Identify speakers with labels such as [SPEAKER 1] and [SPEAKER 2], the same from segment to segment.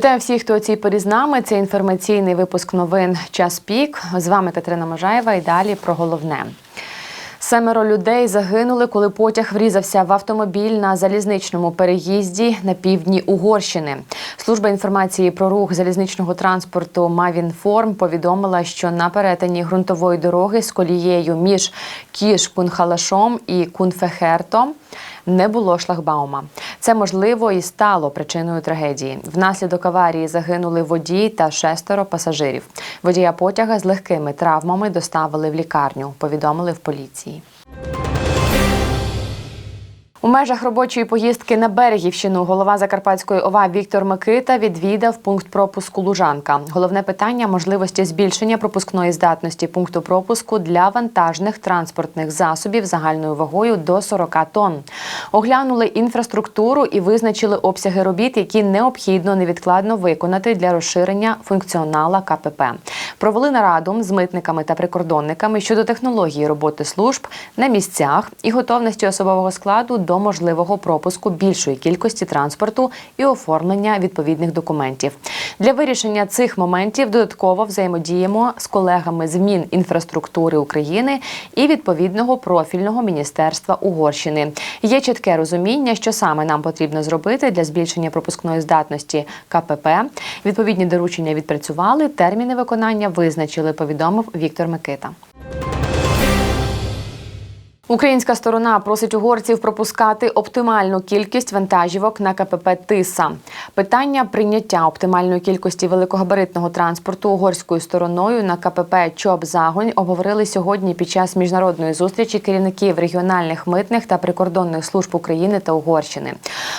[SPEAKER 1] Вітаю всіх, хто у цій порі з нами. Це інформаційний випуск новин Час пік. З вами Катерина Можаєва. І далі про головне. Семеро людей загинули, коли потяг врізався в автомобіль на залізничному переїзді на півдні Угорщини. Служба інформації про рух залізничного транспорту Мавінформ повідомила, що на перетині ґрунтової дороги з колією між Кіш-Кунхалашом і Кунфехертом не було шлагбаума. Це можливо і стало причиною трагедії. Внаслідок аварії загинули водій та шестеро пасажирів. Водія потяга з легкими травмами доставили в лікарню. Повідомили в поліції. У межах робочої поїздки на Берегівщину голова Закарпатської ОВА Віктор Микита відвідав пункт пропуску Лужанка. Головне питання можливості збільшення пропускної здатності пункту пропуску для вантажних транспортних засобів загальною вагою до 40 тонн. Оглянули інфраструктуру і визначили обсяги робіт, які необхідно невідкладно виконати для розширення функціонала КПП. Провели нараду з митниками та прикордонниками щодо технології роботи служб на місцях і готовності особового складу до можливого пропуску більшої кількості транспорту і оформлення відповідних документів. Для вирішення цих моментів додатково взаємодіємо з колегами з Мінінфраструктури України і відповідного профільного міністерства Угорщини. Є чітке розуміння, що саме нам потрібно зробити для збільшення пропускної здатності КПП. Відповідні доручення відпрацювали, терміни виконання визначили. Повідомив Віктор Микита. Українська сторона просить угорців пропускати оптимальну кількість вантажівок на КПП Тиса. Питання прийняття оптимальної кількості великогабаритного транспорту угорською стороною на КПП Чоп Загонь обговорили сьогодні під час міжнародної зустрічі керівників регіональних митних та прикордонних служб України та Угорщини.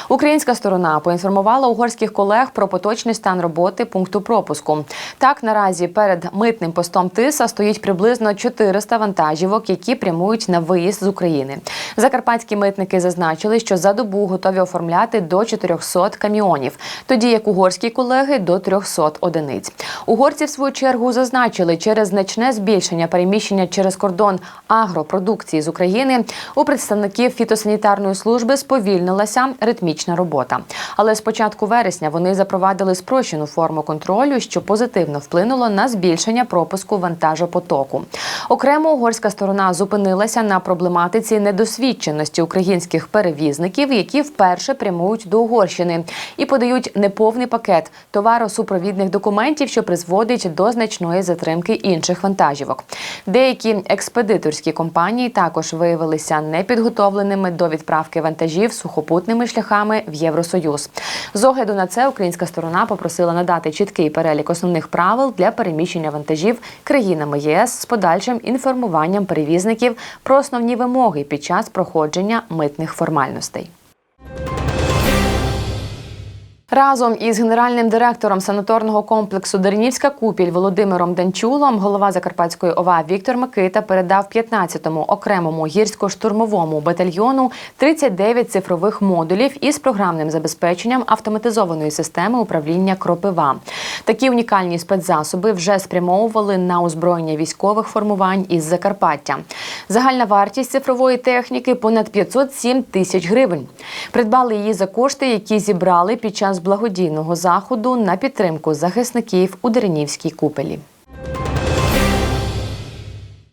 [SPEAKER 1] Українська сторона поінформувала угорських колег про поточний стан роботи пункту пропуску. Так наразі перед митним постом Тиса стоїть приблизно 400 вантажівок, які прямують на виїзд з України. Закарпатські митники зазначили, що за добу готові оформляти до 400 каміонів, тоді як угорські колеги до 300 одиниць. Угорці в свою чергу зазначили, через значне збільшення переміщення через кордон агропродукції з України у представників фітосанітарної служби сповільнилася ритмічна робота. Але з початку вересня вони запровадили спрощену форму контролю, що позитивно вплинуло на збільшення пропуску вантажопотоку. Окремо угорська сторона зупинилася на проблематиці недосвідченості українських перевізників, які вперше прямують до Угорщини і подають неповний пакет товаросупровідних документів, що призводить до значної затримки інших вантажівок. Деякі експедиторські компанії також виявилися непідготовленими до відправки вантажів сухопутними шляхами в Євросоюз. З огляду на це українська сторона попросила надати чіткий перелік основних правил для переміщення вантажів країнами ЄС з подальшим інформуванням перевізників про основні вимоги під час проходження митних формальностей. Разом із генеральним директором санаторного комплексу Дернівська купіль Володимиром Данчулом голова Закарпатської ОВА Віктор Микита передав 15-му окремому гірсько-штурмовому батальйону 39 цифрових модулів із програмним забезпеченням автоматизованої системи управління Кропива. Такі унікальні спецзасоби вже спрямовували на озброєння військових формувань із Закарпаття. Загальна вартість цифрової техніки понад 507 тисяч гривень. Придбали її за кошти, які зібрали під час благодійного заходу на підтримку захисників у Деренівській купелі.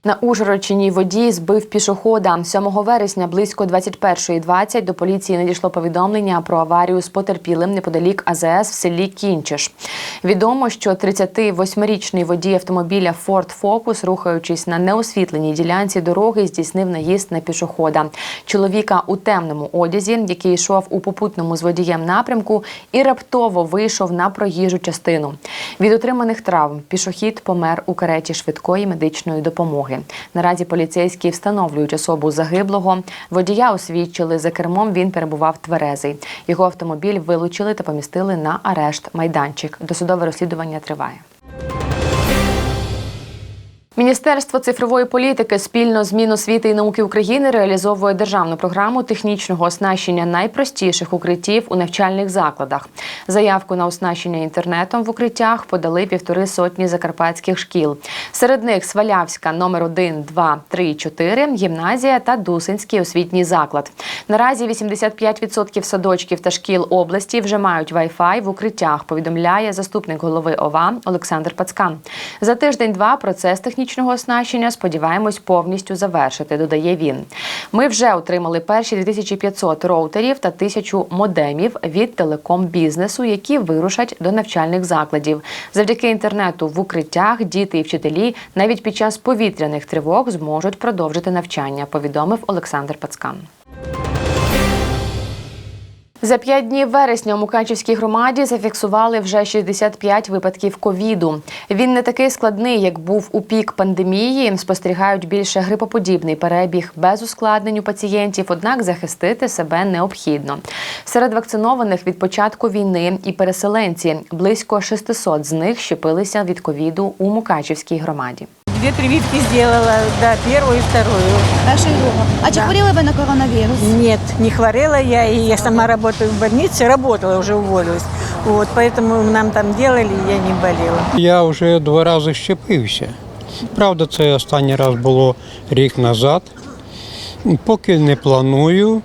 [SPEAKER 1] На Ужгородчині водій збив пішохода. 7 вересня близько 21.20 до поліції надійшло повідомлення про аварію з потерпілим неподалік АЗС в селі Кінчиш. Відомо, що 38-річний водій автомобіля Ford Focus, рухаючись на неосвітленій ділянці дороги, здійснив наїзд на пішохода. Чоловіка у темному одязі, який йшов у попутному з водієм напрямку, і раптово вийшов на проїжджу частину. Від отриманих травм пішохід помер у кареті швидкої медичної допомоги. Наразі поліцейські встановлюють особу загиблого. Водія освідчили за кермом. Він перебував тверезий. Його автомобіль вилучили та помістили на арешт майданчик. Досудове розслідування триває. Міністерство цифрової політики спільно з Міносвіти і науки України реалізовує державну програму технічного оснащення найпростіших укриттів у навчальних закладах. Заявку на оснащення інтернетом в укриттях подали півтори сотні закарпатських шкіл. Серед них Свалявська номер 1, 2, 3, 4, гімназія та Дусинський освітній заклад. Наразі 85% садочків та шкіл області вже мають Wi-Fi в укриттях. Повідомляє заступник голови ОВА Олександр Пацкан. За тиждень-два процес технічного оснащення сподіваємось повністю завершити. Додає він. Ми вже отримали перші 2500 роутерів та 1000 модемів від телеком бізнесу, які вирушать до навчальних закладів. Завдяки інтернету в укриттях діти і вчителі навіть під час повітряних тривог зможуть продовжити навчання. Повідомив Олександр Пацкан. За п'ять днів вересня у Мукачівській громаді зафіксували вже 65 випадків ковіду. Він не такий складний, як був у пік пандемії. Спостерігають більше грипоподібний перебіг без ускладнень у пацієнтів, однак захистити себе необхідно. Серед вакцинованих від початку війни і переселенці близько 600 з них щепилися від ковіду у Мукачівській громаді.
[SPEAKER 2] Две прививки сделала, да, первую и вторую.
[SPEAKER 3] Першу і другу. А чи хворіли ви на коронавірус?
[SPEAKER 2] Нет, не хворела я, и я сама работаю в больнице, работала, уже уволилась. Вот, поэтому нам там делали, и я не болела.
[SPEAKER 4] Я вже два рази щепився. Правда, це останній раз було рік назад. Поки не планую.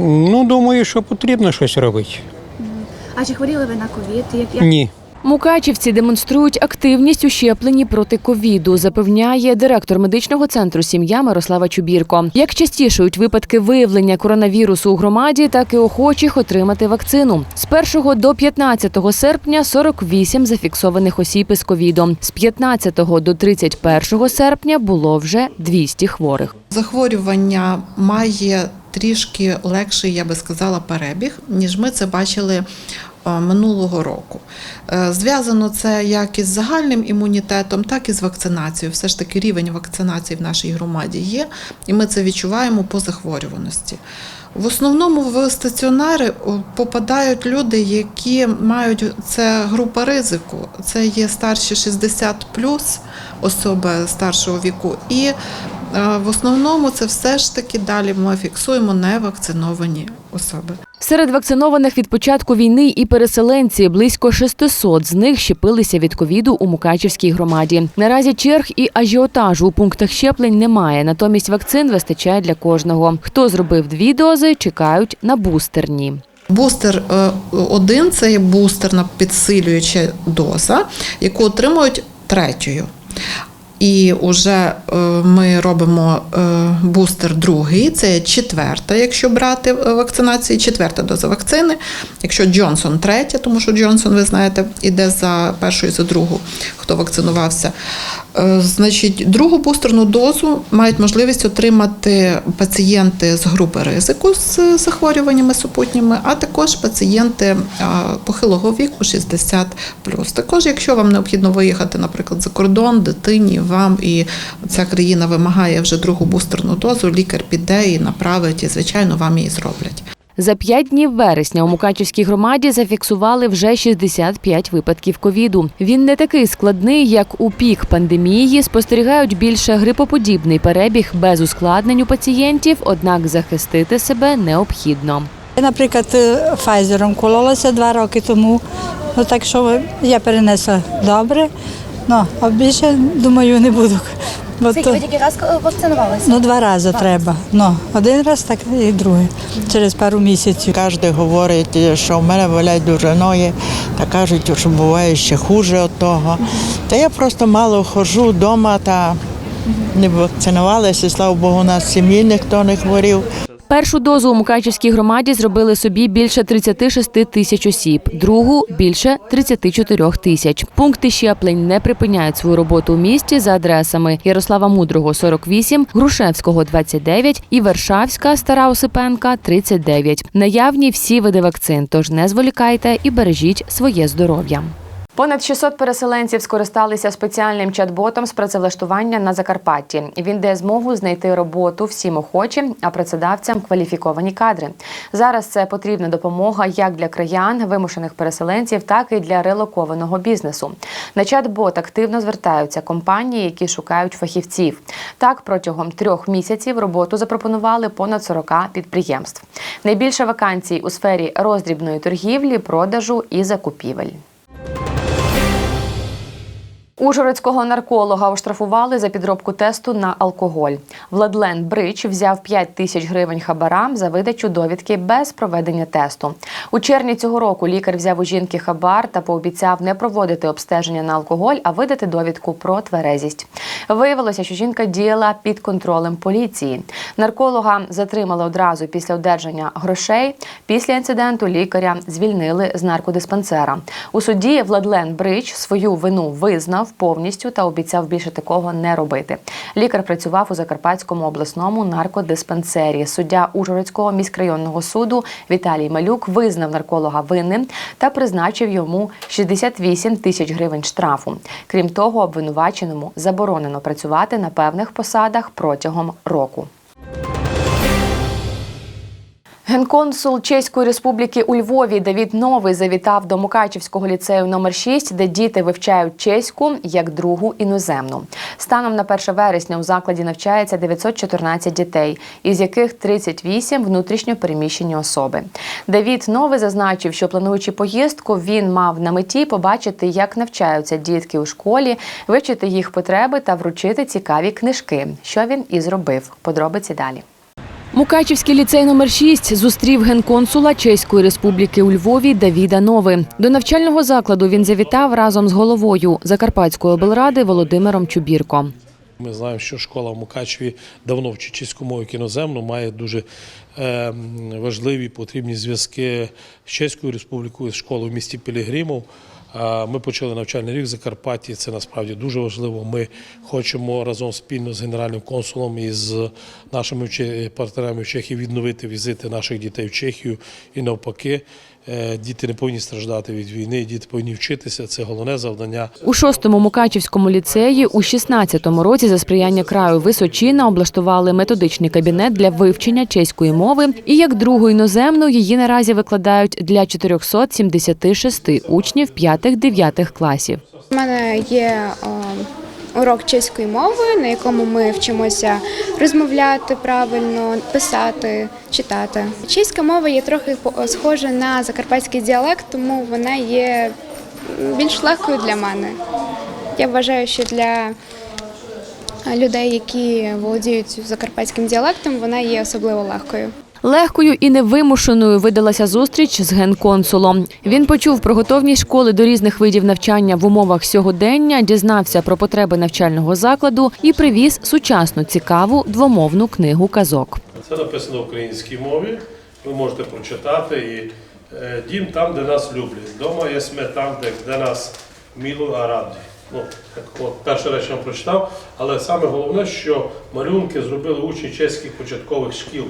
[SPEAKER 4] Ну, думаю, що потрібно щось робити.
[SPEAKER 3] А чи хворіли ви на ковід? Як, як...
[SPEAKER 4] Ні.
[SPEAKER 1] Мукачівці демонструють активність у щепленні проти ковіду, запевняє директор медичного центру сім'я Мирослава Чубірко. Як частішають випадки виявлення коронавірусу у громаді, так і охочих отримати вакцину. З 1 до 15 серпня 48 зафіксованих осіб із ковідом. З 15 до 31 серпня було вже 200 хворих.
[SPEAKER 5] Захворювання має трішки легший, я би сказала, перебіг, ніж ми це бачили минулого року. Е, Зв'язано це як із загальним імунітетом, так і з вакцинацією. Все ж таки рівень вакцинації в нашій громаді є, і ми це відчуваємо по захворюваності. В основному в стаціонари попадають люди, які мають це група ризику. Це є старші 60 плюс особи старшого віку. І е, в основному це все ж таки далі ми фіксуємо невакциновані особи.
[SPEAKER 1] Серед вакцинованих від початку війни і переселенці близько 600 з них щепилися від ковіду у Мукачівській громаді. Наразі черг і ажіотажу у пунктах щеплень немає. Натомість вакцин вистачає для кожного. Хто зробив дві дози, чекають на бустерні.
[SPEAKER 5] Бустер е, один це є бустерна підсилююча доза, яку отримують третьою. І вже е, ми робимо е, бустер другий, це четверта, якщо брати е, вакцинації, четверта доза вакцини. Якщо Джонсон третя, тому що Джонсон, ви знаєте, іде за першу і за другу, хто вакцинувався. Значить, другу бустерну дозу мають можливість отримати пацієнти з групи ризику з захворюваннями супутніми, а також пацієнти похилого віку 60 Також, якщо вам необхідно виїхати, наприклад, за кордон, дитині, вам і ця країна вимагає вже другу бустерну дозу, лікар піде і направить, і звичайно вам її зроблять.
[SPEAKER 1] За п'ять днів вересня у Мукачівській громаді зафіксували вже 65 випадків ковіду. Він не такий складний, як у пік пандемії. Спостерігають більше грипоподібний перебіг без ускладнень у пацієнтів, однак захистити себе необхідно.
[SPEAKER 6] Я, наприклад, Файзером кололася два роки тому, ну так що я перенесла добре. Ну, а більше, думаю, не буду. Бо
[SPEAKER 3] Скільки
[SPEAKER 6] то,
[SPEAKER 3] ви тільки раз вакцинувалися?
[SPEAKER 6] ну, два рази треба. Ну, один раз, так і другий. Через пару місяців.
[SPEAKER 7] Кожен говорить, що в мене болять дуже ноги, та кажуть, що буває ще хуже від того. Та я просто мало ходжу вдома та не вакцинувалася, слава Богу, у нас в сім'ї ніхто не хворів.
[SPEAKER 1] Першу дозу у Мукачівській громаді зробили собі більше 36 тисяч осіб, другу більше 34 тисяч. Пункти щеплень не припиняють свою роботу у місті за адресами Ярослава Мудрого 48, Грушевського 29 і Варшавська Стара Осипенка 39. Наявні всі види вакцин, тож не зволікайте і бережіть своє здоров'я. Понад 600 переселенців скористалися спеціальним чат-ботом з працевлаштування на Закарпатті. Він дає змогу знайти роботу всім охочим, а працедавцям кваліфіковані кадри. Зараз це потрібна допомога як для краян, вимушених переселенців, так і для релокованого бізнесу. На чат-бот активно звертаються компанії, які шукають фахівців. Так, протягом трьох місяців роботу запропонували понад 40 підприємств. Найбільше вакансій у сфері роздрібної торгівлі, продажу і закупівель. Ужгородського нарколога оштрафували за підробку тесту на алкоголь. Владлен Брич взяв 5 тисяч гривень хабара за видачу довідки без проведення тесту. У червні цього року лікар взяв у жінки хабар та пообіцяв не проводити обстеження на алкоголь, а видати довідку про тверезість. Виявилося, що жінка діяла під контролем поліції. Нарколога затримали одразу після одержання грошей. Після інциденту лікаря звільнили з наркодиспансера. У суді Владлен Брич свою вину визнав повністю та обіцяв більше такого не робити. Лікар працював у Закарпатському обласному наркодиспансері. Суддя Ужгородського міськрайонного суду Віталій Малюк визнав нарколога винним та призначив йому 68 тисяч гривень штрафу. Крім того, обвинуваченому заборонено працювати на певних посадах протягом року. Генконсул Чеської Республіки у Львові Давід Новий завітав до Мукачівського ліцею номер 6, де діти вивчають чеську як другу іноземну. Станом на 1 вересня у закладі навчається 914 дітей, із яких 38 – внутрішньо переміщені особи. Давід Новий зазначив, що плануючи поїздку, він мав на меті побачити, як навчаються дітки у школі, вивчити їх потреби та вручити цікаві книжки, що він і зробив. Подробиці далі. Мукачівський ліцей номер 6 зустрів генконсула Чеської Республіки у Львові Давіда Нови. До навчального закладу він завітав разом з головою Закарпатської облради Володимиром Чубірко.
[SPEAKER 8] Ми знаємо, що школа в Мукачеві давно вчить чеську мову кіноземну, має дуже е, важливі потрібні зв'язки з Чеською республікою, з школою в місті Пілігримов. Ми почали навчальний рік в Закарпатті. Це насправді дуже важливо. Ми хочемо разом спільно з генеральним консулом і з нашими партнерами в Чехії відновити візити наших дітей в Чехію і навпаки. Е, Діти не повинні страждати від війни, діти повинні вчитися. Це головне завдання.
[SPEAKER 1] У шостому Мукачівському ліцеї у 16-му році за сприяння краю Височина облаштували методичний кабінет для вивчення чеської мови. І як другу іноземну її наразі викладають для 476 учнів 5-9 класів.
[SPEAKER 9] У мене є е, урок чеської мови, на якому ми вчимося розмовляти правильно, писати, читати. Чеська мова є трохи схожа на закарпатський діалект, тому вона є більш легкою для мене. Я вважаю, що для людей, які володіють закарпатським діалектом, вона є особливо легкою.
[SPEAKER 1] Легкою і невимушеною видалася зустріч з генконсулом. Він почув про готовність школи до різних видів навчання в умовах сьогодення, дізнався про потреби навчального закладу і привіз сучасну цікаву двомовну книгу казок.
[SPEAKER 8] Це написано в українській мові. Ви можете прочитати і е, дім там, де нас люблять. Дома є сме там, де, де нас міло а раді. Ну, так от перше речі прочитав, але саме головне, що малюнки зробили учні чеських початкових шкіл.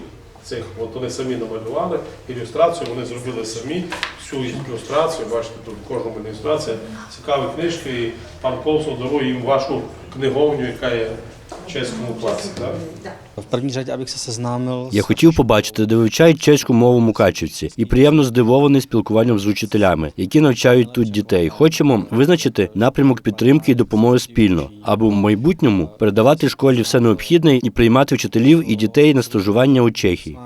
[SPEAKER 8] Цих от вони самі намалювали ілюстрацію, вони зробили самі всю ілюстрацію. Бачите, тут в кожному ілюстрація цікаві книжки. І пан Колсон дарує їм вашу книговню, яка є в чеському класі. Так?
[SPEAKER 10] В první řadě, abych se seznámil
[SPEAKER 11] Я хотів побачити, де вивчають чеську мову мукачівці, і приємно здивований спілкуванням з учителями, які навчають тут дітей. Хочемо визначити напрямок підтримки і допомоги спільно, аби в майбутньому передавати школі все необхідне і приймати вчителів і дітей на стажування у Чехії.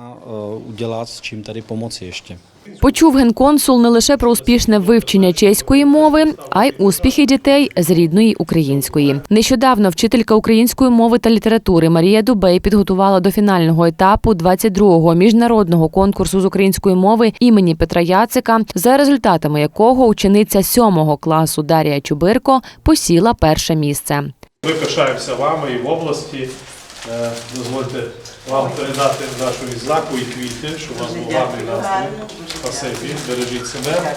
[SPEAKER 10] Уділа з чим тарі помоці ještě.
[SPEAKER 1] Почув генконсул не лише про успішне вивчення чеської мови, а й успіхи дітей з рідної української. Нещодавно вчителька української мови та літератури Марія Дубей підготувала до фінального етапу 22-го міжнародного конкурсу з української мови імені Петра Яцика, за результатами якого учениця 7-го класу Дарія Чубирко посіла перше місце.
[SPEAKER 8] Ми пишаємося вами і в області. Е, Дозвольте вам передати нашу відзнаку і квіти, щоб у вас був гарний настрій. Спасибі, бережіть себе,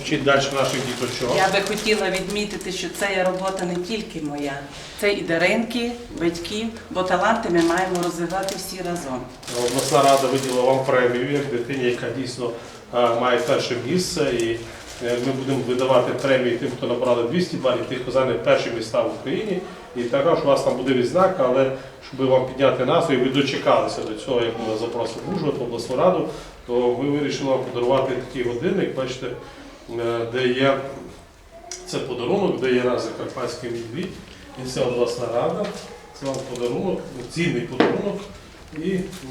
[SPEAKER 8] вчіть далі наших діточок.
[SPEAKER 12] Я би хотіла відмітити, що це є робота не тільки моя, це і Даринки, батьків, бо таланти ми маємо розвивати всі разом.
[SPEAKER 8] Обласна рада виділила вам премію як дитині, яка дійсно е, має перше місце. І Е, Ми будемо видавати премії тим, хто набрали 200 балів, тих, хто зайняв перші міста в Україні. І також у вас там буде відзнака, але щоб вам підняти настрій, ви дочекалися до цього, як ми запросили Ужгород, обласну раду, то ми вирішили вам подарувати такий годинник, бачите, е, де є це подарунок, де є наш Закарпатський медвідь, це обласна рада. Це вам подарунок, цінний подарунок. І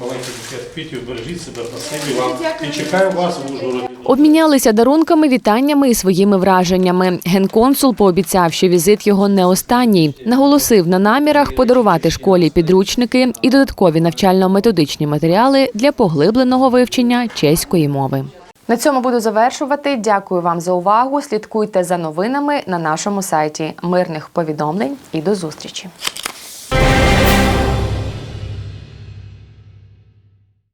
[SPEAKER 8] маленький букет квітів, бережіть себе, спасибі вам. І чекаю вас в Ужгороді.
[SPEAKER 1] Обмінялися дарунками, вітаннями і своїми враженнями. Генконсул пообіцяв, що візит його не останній. Наголосив на намірах подарувати школі підручники і додаткові навчально-методичні матеріали для поглибленого вивчення чеської мови. На цьому буду завершувати. Дякую вам за увагу. Слідкуйте за новинами на нашому сайті. Мирних повідомлень і до зустрічі.